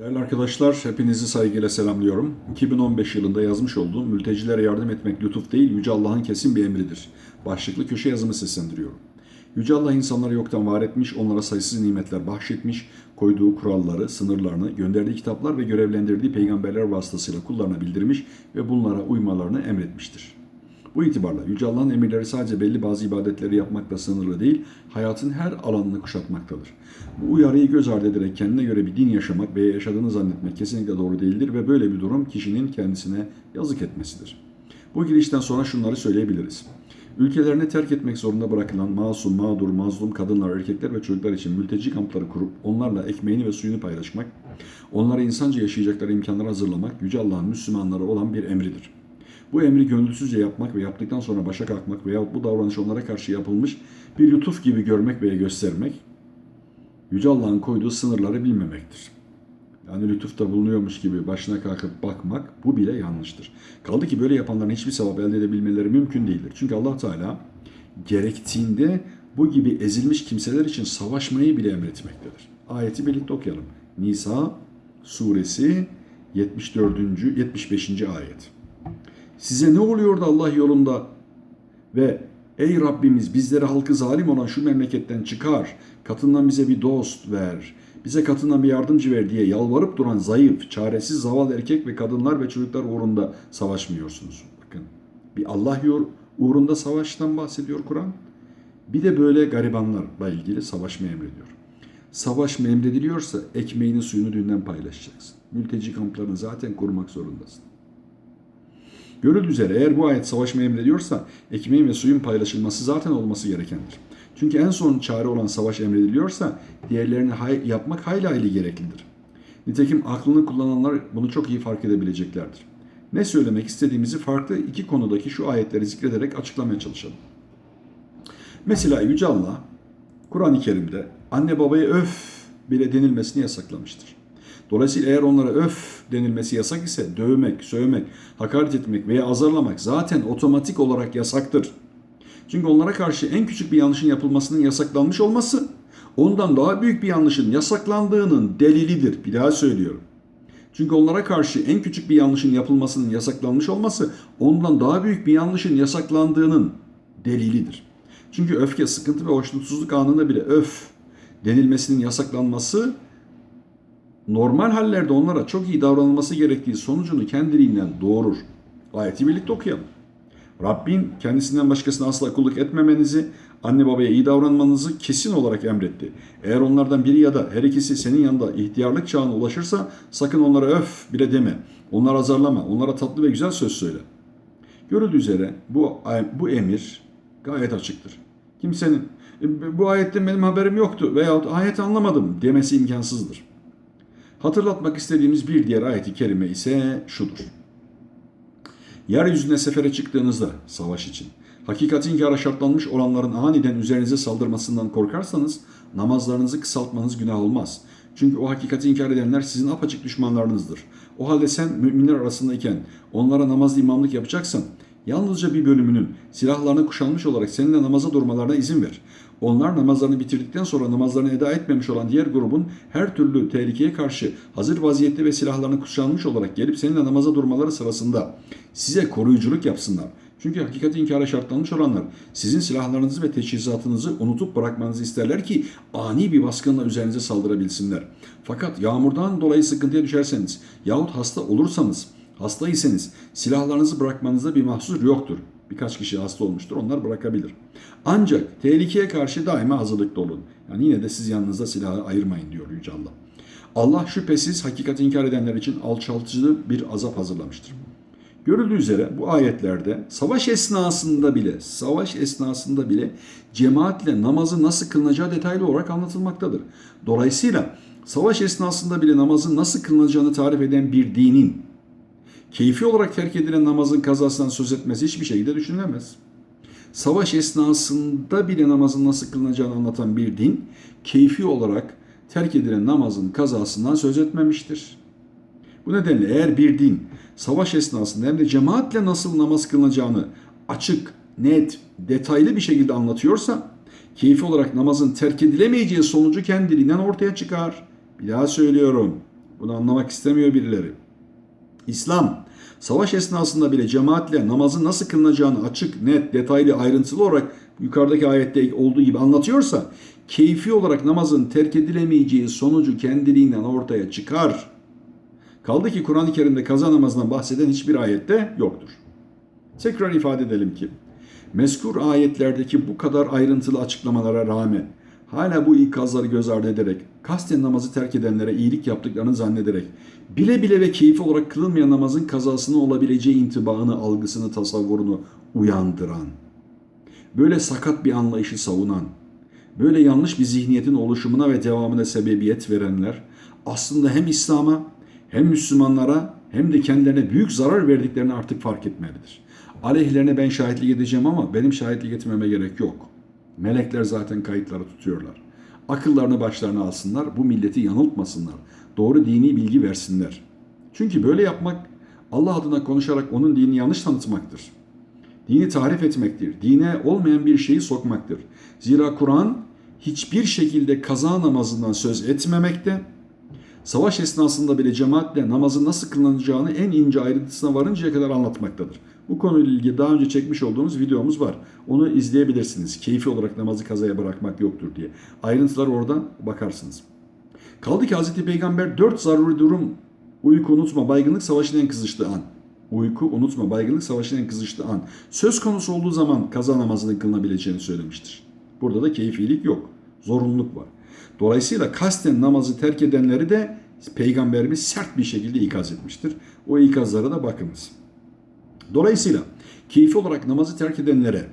Değerli arkadaşlar, hepinizi saygıyla selamlıyorum. 2015 yılında yazmış olduğum Mültecilere yardım etmek lütuf değil, Yüce Allah'ın kesin bir emridir. Başlıklı köşe yazımı seslendiriyorum. Yüce Allah insanları yoktan var etmiş, onlara sayısız nimetler bahşetmiş, koyduğu kuralları, sınırlarını, gönderdiği kitaplar ve görevlendirdiği peygamberler vasıtasıyla kullarına bildirmiş ve bunlara uymalarını emretmiştir. Bu itibarla Yüce Allah'ın emirleri sadece belli bazı ibadetleri yapmakla sınırlı değil, hayatın her alanını kuşatmaktadır. Bu uyarıyı göz ardı ederek kendine göre bir din yaşamak veya yaşadığını zannetmek kesinlikle doğru değildir ve böyle bir durum kişinin kendisine yazık etmesidir. Bu girişten sonra şunları söyleyebiliriz. Ülkelerini terk etmek zorunda bırakılan masum, mağdur, mazlum kadınlar, erkekler ve çocuklar için mülteci kampları kurup onlarla ekmeğini ve suyunu paylaşmak, onlara insanca yaşayacakları imkanları hazırlamak Yüce Allah'ın Müslümanlara olan bir emridir. Bu emri gönülsüzce yapmak ve yaptıktan sonra başa kalkmak veyahut bu davranış onlara karşı yapılmış bir lütuf gibi görmek veya göstermek, Yüce Allah'ın koyduğu sınırları bilmemektir. Yani lütufta bulunuyormuş gibi başına kalkıp bakmak bu bile yanlıştır. Kaldı ki böyle yapanların hiçbir sevap elde edebilmeleri mümkün değildir. Çünkü Allah Teala gerektiğinde bu gibi ezilmiş kimseler için savaşmayı bile emretmektedir. Ayeti birlikte okuyalım. Nisa suresi 74. 75. ayet. Size ne oluyor da Allah yolunda ve ey Rabbimiz bizlere halkı zalim olan şu memleketten çıkar, katından bize bir dost ver, bize katından bir yardımcı ver diye yalvarıp duran zayıf, çaresiz zavallı erkek ve kadınlar ve çocuklar uğrunda savaşmıyorsunuz. Bakın bir Allah uğrunda savaştan bahsediyor Kur'an. Bir de böyle garibanlarla ilgili savaşma emrediyor. Savaşma emrediliyorsa ekmeğini suyunu dünden paylaşacaksın. Mülteci kamplarını zaten korumak zorundasın. Görüldüğü üzere eğer bu ayet savaşma emrediyorsa ekmeğin ve suyun paylaşılması zaten olması gerekendir. Çünkü en son çare olan savaş emrediliyorsa diğerlerini hay- yapmak hayli hayli gereklidir. Nitekim aklını kullananlar bunu çok iyi fark edebileceklerdir. Ne söylemek istediğimizi farklı iki konudaki şu ayetleri zikrederek açıklamaya çalışalım. Mesela Yüce Allah Kur'an-ı Kerim'de anne babaya öf bile denilmesini yasaklamıştır. Dolayısıyla eğer onlara öf denilmesi yasak ise dövmek, sövmek, hakaret etmek veya azarlamak zaten otomatik olarak yasaktır. Çünkü onlara karşı en küçük bir yanlışın yapılmasının yasaklanmış olması ondan daha büyük bir yanlışın yasaklandığının delilidir. Bir daha söylüyorum. Çünkü onlara karşı en küçük bir yanlışın yapılmasının yasaklanmış olması ondan daha büyük bir yanlışın yasaklandığının delilidir. Çünkü öfke, sıkıntı ve hoşnutsuzluk anında bile öf denilmesinin yasaklanması normal hallerde onlara çok iyi davranılması gerektiği sonucunu kendiliğinden doğurur. Ayeti birlikte okuyalım. Rabbin kendisinden başkasına asla kulluk etmemenizi, anne babaya iyi davranmanızı kesin olarak emretti. Eğer onlardan biri ya da her ikisi senin yanında ihtiyarlık çağına ulaşırsa sakın onlara öf bile deme. Onları azarlama, onlara tatlı ve güzel söz söyle. Görüldüğü üzere bu, bu emir gayet açıktır. Kimsenin "E, bu ayetten benim haberim yoktu veyahut ayet anlamadım demesi imkansızdır. Hatırlatmak istediğimiz bir diğer ayeti kerime ise şudur. Yeryüzüne sefere çıktığınızda savaş için hakikatin inkara şartlanmış olanların aniden üzerinize saldırmasından korkarsanız namazlarınızı kısaltmanız günah olmaz. Çünkü o hakikati inkar edenler sizin apaçık düşmanlarınızdır. O halde sen müminler arasındayken onlara namazlı imamlık yapacaksan yalnızca bir bölümünün silahlarını kuşanmış olarak seninle namaza durmalarına izin ver. Onlar namazlarını bitirdikten sonra namazlarını eda etmemiş olan diğer grubun her türlü tehlikeye karşı hazır vaziyette ve silahlarını kuşanmış olarak gelip seninle namaza durmaları sırasında size koruyuculuk yapsınlar. Çünkü hakikati inkara şartlanmış olanlar sizin silahlarınızı ve teçhizatınızı unutup bırakmanızı isterler ki ani bir baskınla üzerinize saldırabilsinler. Fakat yağmurdan dolayı sıkıntıya düşerseniz yahut hasta olursanız hastaysanız silahlarınızı bırakmanızda bir mahsur yoktur. Birkaç kişi hasta olmuştur onlar bırakabilir. Ancak tehlikeye karşı daima hazırlıklı olun. Yani yine de siz yanınızda silahı ayırmayın diyor Yüce Allah. Allah şüphesiz hakikati inkar edenler için alçaltıcı bir azap hazırlamıştır. Görüldüğü üzere bu ayetlerde savaş esnasında bile, savaş esnasında bile cemaatle namazı nasıl kılınacağı detaylı olarak anlatılmaktadır. Dolayısıyla savaş esnasında bile namazın nasıl kılınacağını tarif eden bir dinin keyfi olarak terk edilen namazın kazasından söz etmesi hiçbir şekilde düşünülemez. Savaş esnasında bile namazın nasıl kılınacağını anlatan bir din, keyfi olarak terk edilen namazın kazasından söz etmemiştir. Bu nedenle eğer bir din savaş esnasında hem de cemaatle nasıl namaz kılınacağını açık, net, detaylı bir şekilde anlatıyorsa, keyfi olarak namazın terk edilemeyeceği sonucu kendiliğinden ortaya çıkar. Bir daha söylüyorum. Bunu anlamak istemiyor birileri. İslam, savaş esnasında bile cemaatle namazın nasıl kılınacağını açık, net, detaylı, ayrıntılı olarak yukarıdaki ayette olduğu gibi anlatıyorsa, keyfi olarak namazın terk edilemeyeceği sonucu kendiliğinden ortaya çıkar. Kaldı ki Kur'an-ı Kerim'de kaza namazından bahseden hiçbir ayette yoktur. Tekrar ifade edelim ki, mezkur ayetlerdeki bu kadar ayrıntılı açıklamalara rağmen hala bu ikazları göz ardı ederek, kasten namazı terk edenlere iyilik yaptıklarını zannederek, bile bile ve keyfi olarak kılınmayan namazın kazasını olabileceği intibaını, algısını, tasavvurunu uyandıran, böyle sakat bir anlayışı savunan, böyle yanlış bir zihniyetin oluşumuna ve devamına sebebiyet verenler aslında hem İslam'a hem Müslümanlara hem de kendilerine büyük zarar verdiklerini artık fark etmelidir. Aleyhlerine ben şahitlik edeceğim ama benim şahitlik etmeme gerek yok. Melekler zaten kayıtları tutuyorlar. Akıllarını başlarına alsınlar, bu milleti yanıltmasınlar. Doğru dini bilgi versinler. Çünkü böyle yapmak Allah adına konuşarak onun dinini yanlış tanıtmaktır. Dini tarif etmektir. Dine olmayan bir şeyi sokmaktır. Zira Kur'an hiçbir şekilde kaza namazından söz etmemekte, savaş esnasında bile cemaatle namazın nasıl kılınacağını en ince ayrıntısına varıncaya kadar anlatmaktadır. Bu konuyla ilgili daha önce çekmiş olduğumuz videomuz var. Onu izleyebilirsiniz. Keyfi olarak namazı kazaya bırakmak yoktur diye. Ayrıntılar oradan bakarsınız. Kaldı ki Hz. Peygamber dört zaruri durum uyku unutma baygınlık savaşın en kızıştığı an. Uyku unutma baygınlık savaşın en kızıştığı an. Söz konusu olduğu zaman kaza namazının kılınabileceğini söylemiştir. Burada da keyfilik yok. Zorunluluk var. Dolayısıyla kasten namazı terk edenleri de Peygamberimiz sert bir şekilde ikaz etmiştir. O ikazlara da bakınız. Dolayısıyla keyfi olarak namazı terk edenlere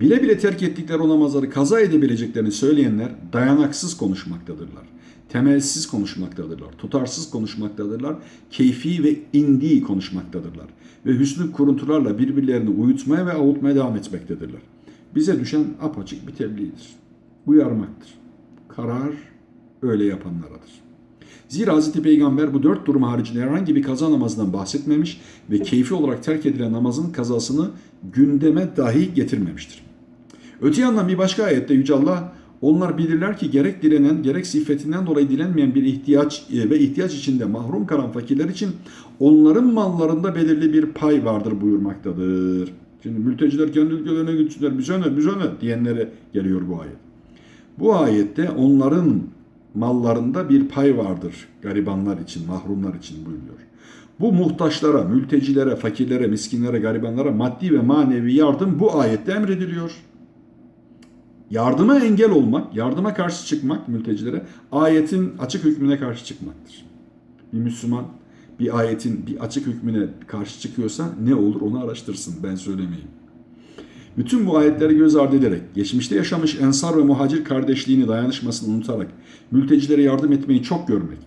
bile bile terk ettikleri o namazları kaza edebileceklerini söyleyenler dayanaksız konuşmaktadırlar. Temelsiz konuşmaktadırlar. Tutarsız konuşmaktadırlar. Keyfi ve indi konuşmaktadırlar. Ve hüsnü kuruntularla birbirlerini uyutmaya ve avutmaya devam etmektedirler. Bize düşen apaçık bir tebliğdir. Uyarmaktır. Karar öyle yapanlaradır. Zira Hz. Peygamber bu dört durum haricinde herhangi bir kaza namazından bahsetmemiş ve keyfi olarak terk edilen namazın kazasını gündeme dahi getirmemiştir. Öte yandan bir başka ayette Yüce Allah onlar bilirler ki gerek dilenen gerek siffetinden dolayı dilenmeyen bir ihtiyaç e, ve ihtiyaç içinde mahrum kalan fakirler için onların mallarında belirli bir pay vardır buyurmaktadır. Şimdi mülteciler kendi ülkelerine gitsinler bize ne bize ne diyenlere geliyor bu ayet. Bu ayette onların mallarında bir pay vardır garibanlar için, mahrumlar için buyuruyor. Bu muhtaçlara, mültecilere, fakirlere, miskinlere, garibanlara maddi ve manevi yardım bu ayette emrediliyor. Yardıma engel olmak, yardıma karşı çıkmak mültecilere ayetin açık hükmüne karşı çıkmaktır. Bir Müslüman bir ayetin bir açık hükmüne karşı çıkıyorsa ne olur onu araştırsın ben söylemeyeyim. Bütün bu ayetleri göz ardı ederek, geçmişte yaşamış ensar ve muhacir kardeşliğini, dayanışmasını unutarak, mültecilere yardım etmeyi çok görmek.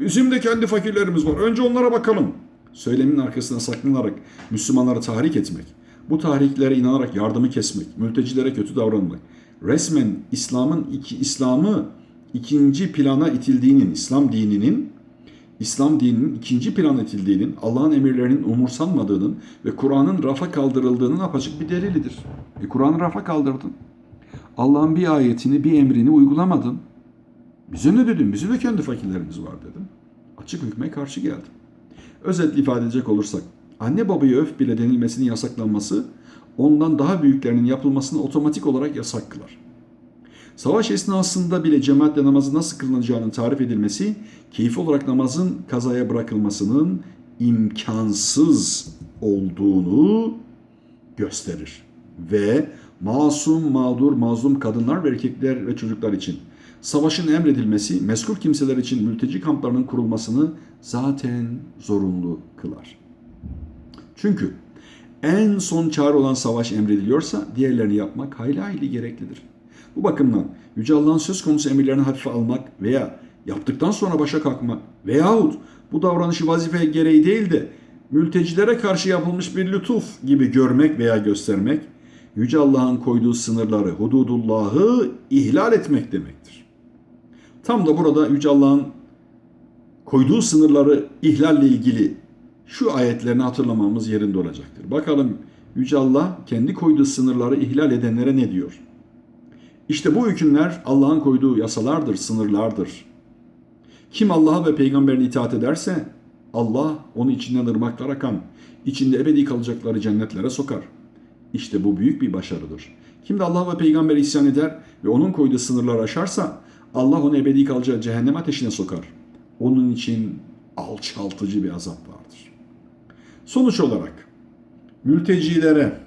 Bizim de kendi fakirlerimiz var, önce onlara bakalım. Söylemin arkasına saklanarak Müslümanları tahrik etmek, bu tahriklere inanarak yardımı kesmek, mültecilere kötü davranmak, resmen İslam'ın iki İslam'ı ikinci plana itildiğinin, İslam dininin İslam dininin ikinci plana itildiğinin, Allah'ın emirlerinin umursanmadığının ve Kur'an'ın rafa kaldırıldığının apaçık bir delilidir. E Kur'an'ı rafa kaldırdın. Allah'ın bir ayetini, bir emrini uygulamadın. Bize ne dedin? Bizim de kendi fakirlerimiz var dedim. Açık hükme karşı geldim. Özetle ifade edecek olursak, anne babaya öf bile denilmesinin yasaklanması, ondan daha büyüklerinin yapılmasını otomatik olarak yasak kılar. Savaş esnasında bile cemaatle namazı nasıl kılınacağının tarif edilmesi, keyfi olarak namazın kazaya bırakılmasının imkansız olduğunu gösterir. Ve masum, mağdur, mazlum kadınlar ve erkekler ve çocuklar için savaşın emredilmesi, meskul kimseler için mülteci kamplarının kurulmasını zaten zorunlu kılar. Çünkü en son çare olan savaş emrediliyorsa diğerlerini yapmak hayli hayli gereklidir. Bu bakımdan Yüce Allah'ın söz konusu emirlerini hafife almak veya yaptıktan sonra başa kalkmak veyahut bu davranışı vazife gereği değil de mültecilere karşı yapılmış bir lütuf gibi görmek veya göstermek, Yüce Allah'ın koyduğu sınırları, hududullahı ihlal etmek demektir. Tam da burada Yüce Allah'ın koyduğu sınırları ihlalle ilgili şu ayetlerini hatırlamamız yerinde olacaktır. Bakalım Yüce Allah kendi koyduğu sınırları ihlal edenlere ne diyor? İşte bu hükümler Allah'ın koyduğu yasalardır, sınırlardır. Kim Allah'a ve peygamberine itaat ederse Allah onu içinden ırmaklar akan, içinde ebedi kalacakları cennetlere sokar. İşte bu büyük bir başarıdır. Kim de Allah ve peygambere isyan eder ve onun koyduğu sınırları aşarsa Allah onu ebedi kalacağı cehennem ateşine sokar. Onun için alçaltıcı bir azap vardır. Sonuç olarak mültecilere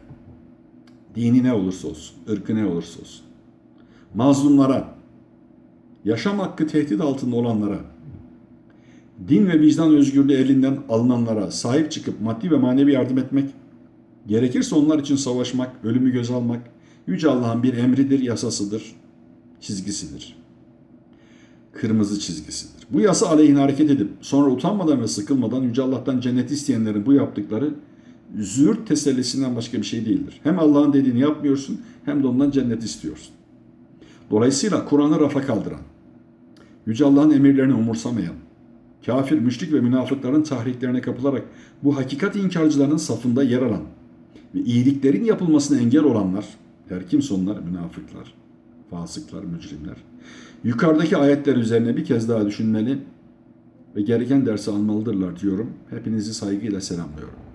dini ne olursa olsun, ırkı ne olursa olsun, mazlumlara, yaşam hakkı tehdit altında olanlara, din ve vicdan özgürlüğü elinden alınanlara sahip çıkıp maddi ve manevi yardım etmek, gerekirse onlar için savaşmak, ölümü göze almak, Yüce Allah'ın bir emridir, yasasıdır, çizgisidir. Kırmızı çizgisidir. Bu yasa aleyhine hareket edip sonra utanmadan ve sıkılmadan Yüce Allah'tan cennet isteyenlerin bu yaptıkları züğürt tesellisinden başka bir şey değildir. Hem Allah'ın dediğini yapmıyorsun hem de ondan cennet istiyorsun. Dolayısıyla Kur'an'ı rafa kaldıran, Yüce Allah'ın emirlerini umursamayan, kafir, müşrik ve münafıkların tahriklerine kapılarak bu hakikat inkarcılarının safında yer alan ve iyiliklerin yapılmasına engel olanlar, her kimse onlar münafıklar, fasıklar, mücrimler. Yukarıdaki ayetler üzerine bir kez daha düşünmeli ve gereken dersi almalıdırlar diyorum. Hepinizi saygıyla selamlıyorum.